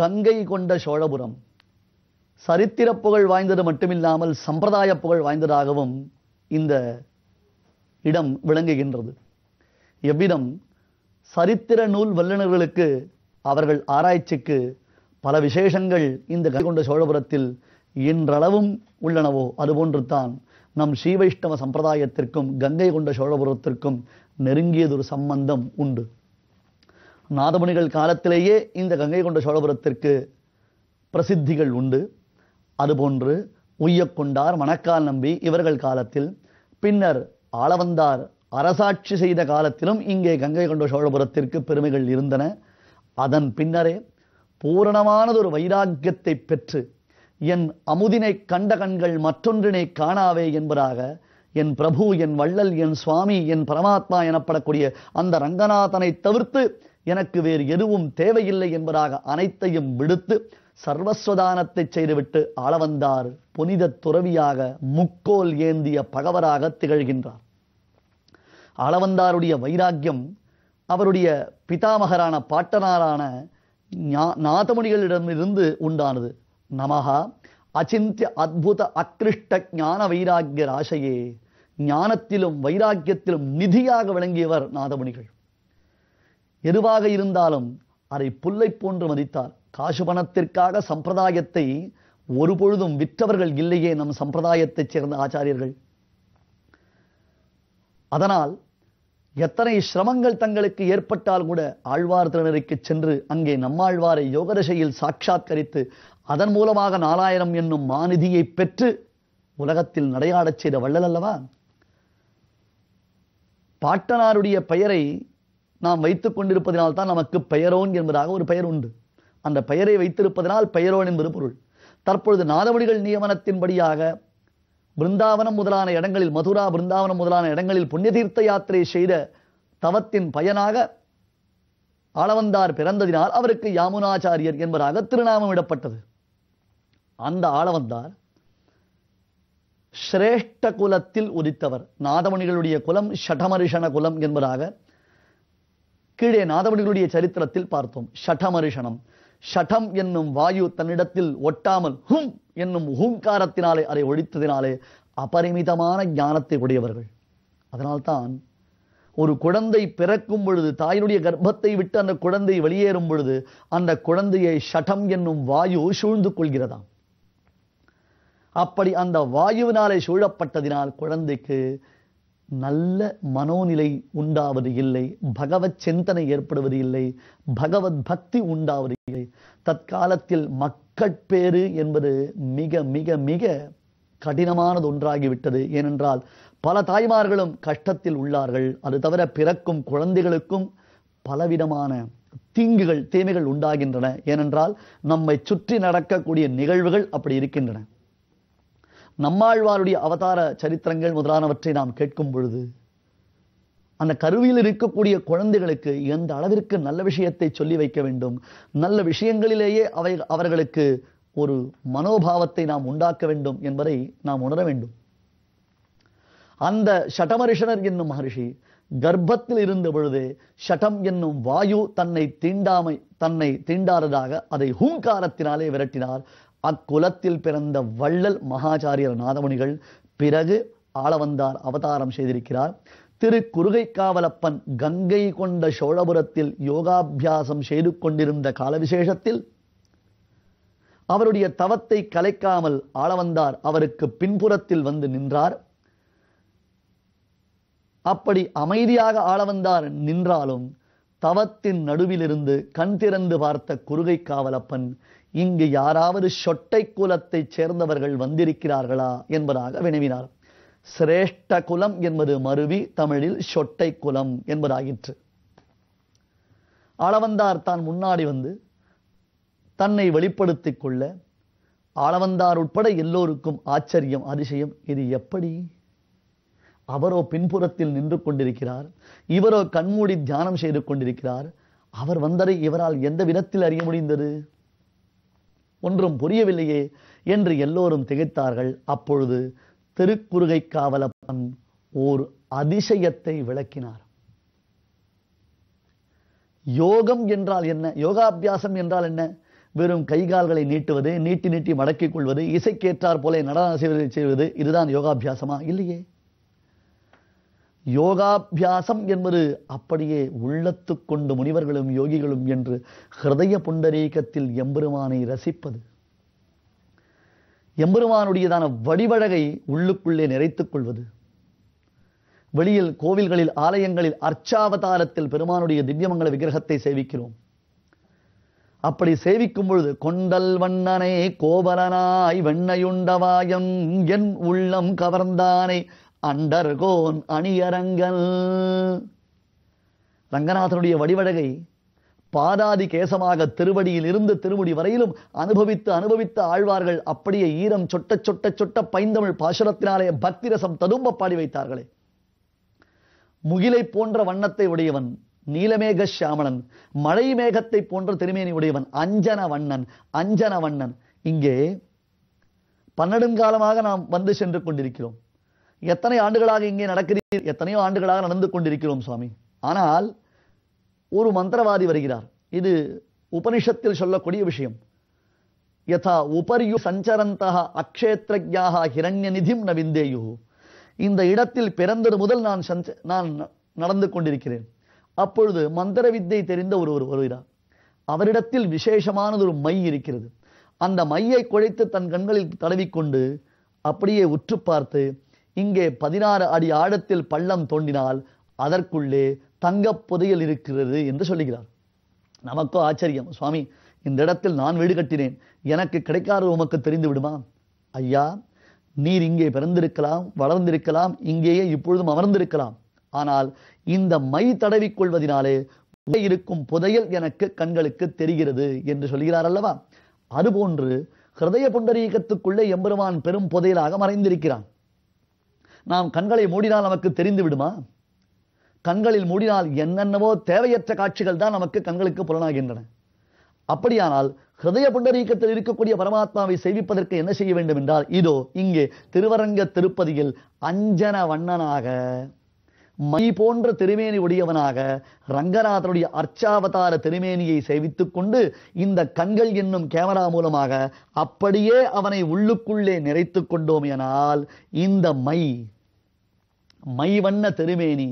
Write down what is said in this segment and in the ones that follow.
கங்கை கொண்ட சோழபுரம். சரித்திர புகழ் வாய்ந்தது மட்டுமில்லாமல் சம்பிரதாய புகழ் வாய்ந்ததாகவும் இந்த இடம் விளங்குகின்றது. எவ்விதம் சரித்திர நூல் வல்லுநர்களுக்கு அவர்கள் ஆராய்ச்சிக்கு பல விசேஷங்கள் இந்த கங்கை கொண்ட சோழபுரத்தில் இன்றளவும் உள்ளனவோ அதுபோன்று தான் நம் ஸ்ரீவைஷ்ணவ சம்பிரதாயத்திற்கும் கங்கை கொண்ட சோழபுரத்திற்கும் நெருங்கியதொரு சம்பந்தம் உண்டு. நாதமுனிகள் காலத்திலேயே இந்த கங்கை கொண்ட சோழபுரத்திற்கு பிரசித்திகள் உண்டு. அதுபோன்று உய்யக்கொண்டார் மணக்கால் நம்பி இவர்கள் காலத்தில் பின்னர் ஆளவந்தார் அரசாட்சி செய்த காலத்திலும் இங்கே கங்கை கொண்ட சோழபுரத்திற்கு பெருமைகள் இருந்தன. அதன் பின்னரே பூரணமானதொரு வைராக்கியத்தை பெற்று என் அமுதினை கண்ட கண்கள் மற்றொன்றினை காணாவே என்பதாக என் பிரபு என் வள்ளல் என் சுவாமி என் பரமாத்மா எனப்படக்கூடிய அந்த ரங்கநாதனை தவிர்த்து எனக்கு வேறு எதுவும் தேவையில்லை என்பதாக அனைத்தையும் விடுத்து சர்வஸ்வதானத்தை செய்துவிட்டு ஆளவந்தார் புனித துறவியாக முக்கோல் ஏந்திய பகவராக திகழ்கின்றார். ஆளவந்தாருடைய வைராக்கியம் அவருடைய பிதாமகரான பாட்டனாரான ஞா- நாதமுனிகளிடமிருந்து உண்டானது. நமகா அச்சிந்திய அத்புத அக்ரிஷ்ட ஞான வைராக்கிய ராசையே ஞானத்திலும் வைராக்கியத்திலும் நிதியாக விளங்கியவர் நாதமுனிகள். எதுவாக இருந்தாலும் அதை புல்லை போன்று மதித்தார் காசு பணத்திற்காக சம்பிரதாயத்தை ஒரு பொழுதும் விற்றவர்கள் இல்லையே நம் சம்பிரதாயத்தைச் சேர்ந்த ஆச்சாரியர்கள். அதனால் எத்தனை சிரமங்கள் தங்களுக்கு ஏற்பட்டால் கூட ஆழ்வார் திருநருக்கு சென்று அங்கே நம்மாழ்வாரை யோகதசையில் சாட்சாத்கரித்து அதன் மூலமாக நாலாயிரம் என்னும் மாநிதியை பெற்று உலகத்தில் நடையாடச் செய்த வள்ளல் அல்லவா? பாட்டனாருடைய பெயரை நாம் வைத்துக் கொண்டிருப்பதனால் தான் நமக்கு பெயரோன் என்பதாக ஒரு பெயர் உண்டு. அந்த பெயரை வைத்திருப்பதனால் பெயரோன் என்பது பொருள். தற்பொழுது நாதவடிகள் நியமனத்தின்படியாக பிருந்தாவனம் முதலான இடங்களில் மதுரா பிருந்தாவனம் முதலான இடங்களில் புண்ணிய தீர்த்த யாத்திரை செய்த தவத்தின் பயனாக ஆளவந்தார் பிறந்ததினால் அவருக்கு யாமுனாச்சாரியர் என்பதாக திருநாமம் இடப்பட்டது. அந்த ஆளவந்தார் சிரேஷ்ட குலத்தில் உதித்தவர். நாதமணிகளுடைய குலம் ஷடமரிஷண குலம் என்பதாக கீழே நாதமணிகளுடைய சரித்திரத்தில் பார்த்தோம். ஷடமரிஷணம் ஷடம் என்னும் வாயு தன்னிடத்தில் ஒட்டாமல் ஹும் என்னும் ஹூங்காரத்தினாலே அதை ஒழித்ததினாலே அபரிமிதமான ஞானத்தை உடையவர்கள். அதனால்தான் ஒரு குழந்தை பிறக்கும் பொழுது தாயினுடைய கர்ப்பத்தை விட்டு அந்த குழந்தை வெளியேறும் பொழுது அந்த குழந்தையை ஷடம் என்னும் வாயு சூழ்ந்து கொள்கிறதாம். அப்படி அந்த வாயுவினாலே சூழப்பட்டதினால் குழந்தைக்கு நல்ல மனோநிலை உண்டாவது இல்லை பகவத் சிந்தனை ஏற்படுவது இல்லை பகவத் பக்தி உண்டாவது இல்லை. தற்காலத்தில் மக்கட்பேறு என்பது மிக மிக மிக கடினமானது ஒன்றாகிவிட்டது. ஏனென்றால் பல தாய்மார்களும் கஷ்டத்தில் உள்ளார்கள். அது தவிர பிறக்கும் குழந்தைகளுக்கும் பலவிதமான தீங்குகள் தீமைகள் உண்டாகின்றன. ஏனென்றால் நம்மை சுற்றி நடக்கக்கூடிய நிகழ்வுகள் அப்படி இருக்கின்றன. நம்மாழ்வாருடைய அவதார சரித்திரங்கள் முதலானவற்றை நாம் கேட்கும் பொழுது அந்த கருவியில் இருக்கக்கூடிய குழந்தைகளுக்கு எந்த அளவிற்கு நல்ல விஷயத்தை சொல்லி வைக்க வேண்டும் நல்ல விஷயங்களிலேயே அவை அவர்களுக்கு ஒரு மனோபாவத்தை நாம் உண்டாக்க வேண்டும் என்பதை நாம் உணர வேண்டும். அந்த ஷடமரிஷனர் என்னும் மகரிஷி கர்ப்பத்தில் இருந்த பொழுதே ஷடம் என்னும் வாயு தன்னை தீண்டாமை தன்னை தீண்டாததாக அதை ஹூங்காரத்தினாலே விரட்டினார். அக்குலத்தில் பிறந்த வள்ளல் மகாச்சாரியர் நாதமுனிகள் பிறகு ஆளவந்தார் அவதாரம் செய்திருக்கிறார். திரு குறுகை காவலப்பன் கங்கை கொண்ட சோழபுரத்தில் யோகாபியாசம் செய்து கொண்டிருந்த கால விசேஷத்தில் அவருடைய தவத்தை கலைக்காமல் ஆளவந்தார் அவருக்கு பின்புறத்தில் வந்து நின்றார். அப்படி அமைதியாக ஆளவந்தார் நின்றாலும் தவத்தின் நடுவிலிருந்து கண் திறந்து பார்த்த குறுகை காவலப்பன் இங்கு யாராவது சொட்டை குலத்தைச் சேர்ந்தவர்கள் வந்திருக்கிறார்களா என்பதாக வினவினார். சிரேஷ்ட குலம் என்பது மருவி தமிழில் சொட்டை குலம் என்பதாயிற்று. ஆளவந்தார் தான் முன்னாடி வந்து தன்னை வெளிப்படுத்திக் கொள்ள ஆளவந்தார் உட்பட எல்லோருக்கும் ஆச்சரியம் அதிசயம் இது எப்படி? அவரோ பின்புறத்தில் நின்று கொண்டிருக்கிறார் இவரோ கண்மூடி தியானம் செய்து கொண்டிருக்கிறார் அவர் வந்ததை இவரால் எந்த விதத்தில் அறிய முடிந்தது? ஒன்றும் புரியவில்லையே என்று எல்லோரும் திகைத்தார்கள். அப்பொழுது திருக்குறுகை காவலப்பன் ஓர் அதிசயத்தை விளக்கினார். யோகம் என்றால் என்ன? யோகாபியாசம் என்றால் என்ன? வெறும் கைகால்களை நீட்டுவது நீட்டி நீட்டி மடக்கிக் கொள்வது இசைக்கேற்றார் போல நடன செய்வது செய்வது இதுதான் யோகாபியாசமா? இல்லையே. யோகாபியாசம் என்பது அப்படியே உள்ளத்து கொண்டு முனிவர்களும் யோகிகளும் என்று ஹிருதய புண்டரீகத்தில் எம்பெருமானை ரசிப்பது. எம்பெருமானுடையதான வடிவழகை உள்ளுக்குள்ளே நிறைத்துக் கொள்வது. வெளியில் கோவில்களில் ஆலயங்களில் அர்ச்சாவதாரத்தில் பெருமானுடைய திவ்யமங்கல விக்கிரகத்தை சேவிக்கிறோம். அப்படி சேவிக்கும் பொழுது கொண்டல் வண்ணனை கோபலனாய் வெண்ணையுண்டவாயம் என் உள்ளம் கவர்ந்தானை அண்டர்கோன் அணியரங்கல். ரங்கநாதனுடைய வடிவழகை பாதாதி கேசமாக திருவடியில் இருந்து திருமுடி வரையிலும் அனுபவித்து அனுபவித்த ஆழ்வார்கள் அப்படியே ஈரம் சொட்ட சொட்ட சொட்ட பைந்தமிழ் பாசுரத்தினாலே பக்தி ரசம் ததும்ப பாடி வைத்தார்களே. முகிலை போன்ற வண்ணத்தை உடையவன் நீலமேக சியாமணன் மழை மேகத்தை போன்ற திருமேனி உடையவன் அஞ்சன வண்ணன் அஞ்சன வண்ணன். இங்கே பன்னெடுங்காலமாக நாம் வந்து சென்று கொண்டிருக்கிறோம். எத்தனை ஆண்டுகளாக இங்கே நடக்கிறீர்? எத்தனையோ ஆண்டுகளாக நடந்து கொண்டிருக்கிறோம் சுவாமி. ஆனால் ஒரு மந்திரவாதி வருகிறார். இது உபனிஷத்தில் சொல்லக்கூடிய விஷயம். யதா உபரியு சஞ்சரந்தா அக்ஷேத்ரஜாக ஹிரண்ய நிதிம் நவிந்தேயு இந்த இடத்தில் பிறந்தது முதல் நான் சஞ்ச நான் ந- நடந்து கொண்டிருக்கிறேன். அப்பொழுது மந்திர வித்தை தெரிந்த ஒருவர் வருகிறார். அவரிடத்தில் விசேஷமானது ஒரு மை இருக்கிறது. அந்த மையை குழைத்து தன் கண்களில் தடவிக்கொண்டு அப்படியே உற்று பார்த்து இங்கே பதினாறு அடி ஆழத்தில் பள்ளம் தோண்டினால் அதற்குள்ளே தங்கப் புதையல் இருக்கிறது என்று சொல்லுகிறார். நமக்கோ ஆச்சரியம். சுவாமி இந்த இடத்தில் நான் வீடு கட்டினேன். எனக்கு கிடைக்காத உமக்கு தெரிந்து விடுமா? ஐயா நீர் இங்கே பிறந்திருக்கலாம் வளர்ந்திருக்கலாம் இங்கேயே இப்பொழுதும் அமர்ந்திருக்கலாம். ஆனால் இந்த மை தடவிக் கொள்வதினாலே இருக்கும் புதையல் எனக்கு கண்களுக்கு தெரிகிறது என்று சொல்கிறார் அல்லவா? அதுபோன்று ஹிருதய புண்டரீகத்துக்குள்ளே எம்பெருமான் பெரும் புதையலாக மறைந்திருக்கிறான். நாம் கண்களை மூடினால் நமக்கு தெரிந்து விடுமா? கண்களில் மூடினால் என்னென்னவோ தேவையற்ற காட்சிகள் தான் நமக்கு கண்களுக்கு புலனாகின்றன. அப்படியானால் ஹிருதய புண்டரீக்கத்தில் இருக்கக்கூடிய பரமாத்மாவை சேவிப்பதற்கு என்ன செய்ய வேண்டும் என்றால் இதோ இங்கே திருவரங்க திருப்பதியில் அஞ்சன வண்ணனாக மை போன்ற திருமேனி உடையவனாக ரங்கநாதனுடைய அர்ச்சாவதார திருமேனியை சேவித்துக் கொண்டு இந்த கண்கள் என்னும் கேமரா மூலமாக அப்படியே அவனை உள்ளுக்குள்ளே நிறைத்துக் கொண்டோமேனால் இந்த மை மை வண்ண திருமேனி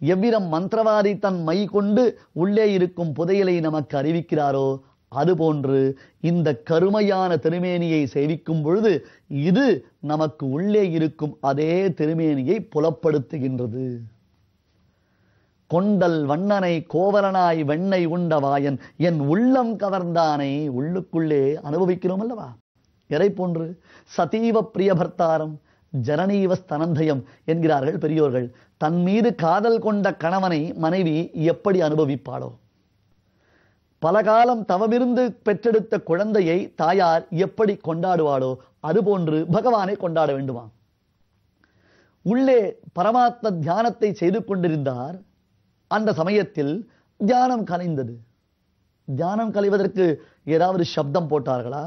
எவ்விதம் மந்திரவாதி தன் மை கொண்டு உள்ளே இருக்கும் புதையலை நமக்கு அறிவிக்கிறாரோ அதுபோன்று இந்த கருமையான திருமேனியை சேவிக்கும் பொழுது இது நமக்கு உள்ளே இருக்கும் அதே திருமேனியை புலப்படுத்துகின்றது. கொண்டல் வண்ணனை கோவலனாய் வெண்ணை உண்ட வாயன் என் உள்ளம் கவர்ந்தானை உள்ளுக்குள்ளே அனுபவிக்கிறோம் அல்லவா? எதை போன்று? சதீவ பிரியபர்த்தாரம் ஜனனீவ ஸ்தனந்தயம் என்கிறார்கள் பெரியோர்கள். தன் மீது காதல் கொண்ட கணவனை மனைவி எப்படி அனுபவிப்பாளோ? பல காலம் தவமிருந்து பெற்றெடுத்த குழந்தையை தாயார் எப்படி கொண்டாடுவாளோ அதுபோன்று பகவானை கொண்டாட வேண்டுமா? உள்ளே பரமாத்ம தியானத்தை செய்து கொண்டிருந்தார். அந்த சமயத்தில் தியானம் கலைந்தது. தியானம் கலைவதற்கு ஏதாவது சப்தம் போட்டார்களா?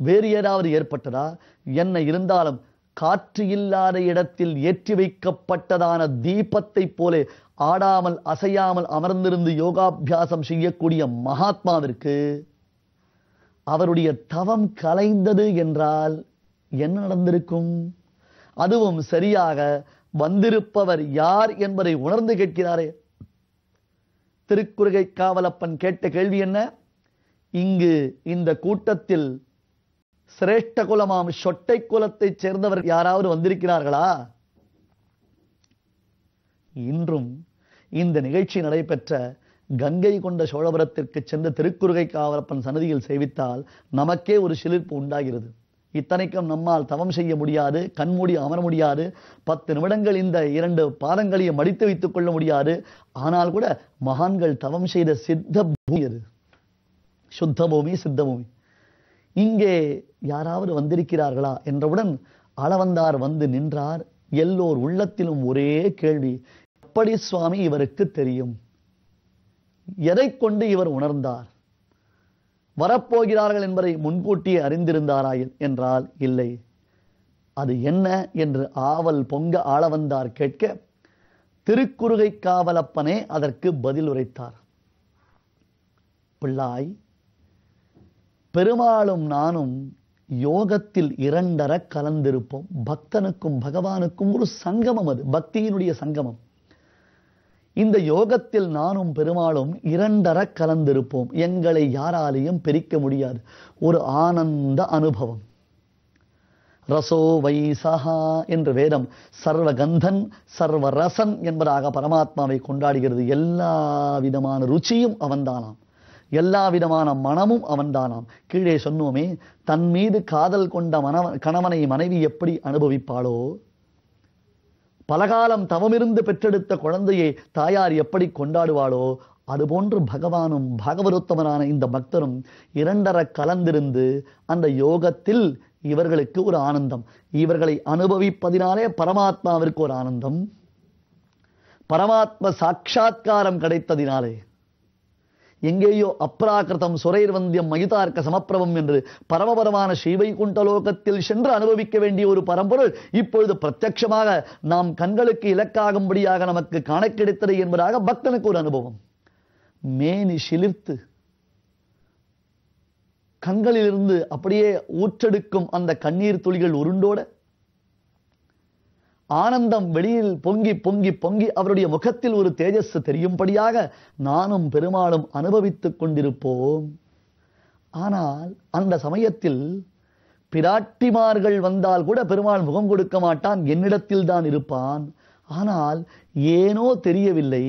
வேறு ஏதாவது ஏற்பட்டதா? என்ன இருந்தாலும் காற்று இல்லாத இடத்தில் ஏற்றி வைக்கப்பட்டதான தீபத்தைப் போலே ஆடாமல் அசையாமல் அமர்ந்திருந்து யோகாபியாசம் செய்யக்கூடிய மகாத்மாவிற்கு அவருடைய தவம் கலைந்தது என்றால் என்ன நடந்திருக்கும்? அதுவும் சரியாக வந்திருப்பவர் யார் என்பதை உணர்ந்து கேட்கிறாரே. திருக்குறுகை காவலப்பன் கேட்ட கேள்வி என்ன? இங்கு இந்த கூட்டத்தில் சிரேஷ்ட குலமாம் சொட்டை குலத்தைச் சேர்ந்தவர் யாராவது வந்திருக்கிறார்களா? இன்றும் இந்த நிகழ்ச்சி நடைபெற்ற கங்கை கொண்ட சோழபுரத்திற்கு சென்று திருக்குறுகை காவலப்பன் சன்னதியில் சேவித்தால் நமக்கே ஒரு சிலிர்ப்பு உண்டாகிறது. இத்தனைக்கும் நம்மால் தவம் செய்ய முடியாது கண்மூடி அமர முடியாது பத்து நிமிடங்கள் இந்த இரண்டு பாதங்களையும் மடித்து வைத்துக் கொள்ள முடியாது. ஆனால் கூட மகான்கள் தவம் செய்த சித்த பூமி அது. சுத்த பூமி சித்த பூமி. இங்கே யாராவது வந்திருக்கிறார்களா என்றவுடன் அளவந்தார் வந்து நின்றார். எல்லோர் உள்ளத்திலும் ஒரே கேள்வி எப்படி சுவாமி இவருக்கு தெரியும்? எதை கொண்டு இவர் உணர்ந்தார்? வரப்போகிறார்கள் என்பதை முன்கூட்டியே அறிந்திருந்தாரா என்றால் இல்லை. அது என்ன என்று ஆவல் பொங்க ஆளவந்தார் கேட்க திருக்குறுகை காவலப்பனே அதற்கு பதில் உரைத்தார். பிள்ளாய் பெருமாளும் நானும் யோகத்தில் இரண்டர கலந்திருப்போம். பக்தனுக்கும் பகவானுக்கும் ஒரு சங்கமம் அது பக்தியினுடைய சங்கமம். இந்த யோகத்தில் நானும் பெருமாளும் இரண்டர கலந்திருப்போம். எங்களை யாராலையும் பிரிக்க முடியாது. ஒரு ஆனந்த அனுபவம். ரசோ வைசஹா என்று வேதம் சர்வ கந்தன் சர்வ ரசன் என்பதாக பரமாத்மாவை கொண்டாடுகிறது. எல்லா விதமான ருச்சியும் அவன்தானாம். எல்லா விதமான மனமும் அவன்தானாம். கீழே சொன்னோமே தன் மீது காதல் கொண்ட மனவ கணவனை மனைவி எப்படி அனுபவிப்பாளோ பலகாலம் தவமிருந்து பெற்றெடுத்த குழந்தையை தாயார் எப்படி கொண்டாடுவாளோ அதுபோன்று பகவானும் பாகவதோத்தமனான இந்த பக்தரும் இரண்டர கலந்திருந்து அந்த யோகத்தில் இவர்களுக்கு ஒரு ஆனந்தம். இவர்களை அனுபவிப்பதினாலே பரமாத்மாவிற்கு ஒரு ஆனந்தம். பரமாத்ம சாட்சா்காரம் கிடைத்ததினாலே எங்கேயோ அப்ராகிருதம் சுரைர் வந்தியம் மயுதார்க்க சமப்பிரபம் என்று பரமபரமான ஸ்ரீவைகுண்டலோகத்தில் சென்று அனுபவிக்க வேண்டிய ஒரு பரம்பொருள் இப்பொழுது பிரத்யட்சமாக நாம் கண்களுக்கு இலக்காகும்படியாக நமக்கு கணக்கெடுத்தது என்பதாக பக்தனுக்கு ஒரு அனுபவம். மேனி சிலிர்த்து கண்களிலிருந்து அப்படியே ஊற்றெடுக்கும் அந்த கண்ணீர் துளிகள் உருண்டோட ஆனந்தம் வெளியில் பொங்கி பொங்கி பொங்கி அவருடைய முகத்தில் ஒரு தேஜஸ் தெரியும்படியாக நானும் பெருமாளும் அனுபவித்துக் கொண்டிருப்போம். ஆனால் அந்த சமயத்தில் பிராட்டிமார்கள் வந்தால் கூட பெருமாள் முகம் கொடுக்க மாட்டான் என்னிடத்தில் தான் இருப்பான். ஆனால் ஏனோ தெரியவில்லை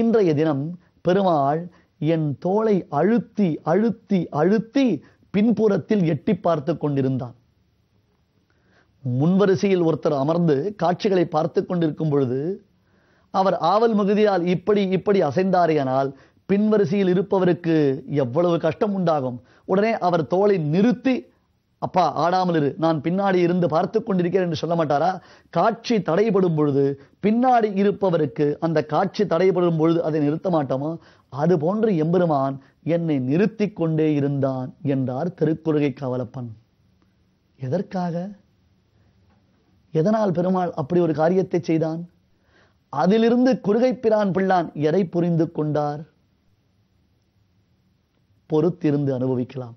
இன்றைய தினம் பெருமாள் என் தோளை அழுத்தி அழுத்தி அழுத்தி பின்புறத்தில் எட்டி பார்த்து கொண்டிருந்தான். முன்வரிசையில் ஒருத்தர் அமர்ந்து காட்சிகளை பார்த்து கொண்டிருக்கும் பொழுது அவர் ஆவல் மிகுதியால் இப்படி இப்படி அசைந்தாரேயானால் பின்வரிசையில் இருப்பவருக்கு எவ்வளவு கஷ்டம் உண்டாகும். உடனே அவர் தோளை நிறுத்தி அப்பா ஆடாமல் இரு. நான் பின்னாடி இருந்து பார்த்து கொண்டிருக்கிறேன் என்று சொல்ல மாட்டாரா? காட்சி தடைபடும் பொழுது பின்னாடி இருப்பவருக்கு அந்த காட்சி தடைபடும் பொழுது அதை நிறுத்த மாட்டோமா? அது போன்று எம்பெருமான் என்னை நிறுத்தி கொண்டே இருந்தான் என்றார் திருக்குறுகை கவலப்பன். எதற்காக? எதனால் பெருமாள் அப்படி ஒரு காரியத்தை செய்தான்? அதிலிருந்து குறுகை பிரான் பிள்ளான் எதை புரிந்து கொண்டார்? பொறுத்திருந்து அனுபவிக்கலாம்.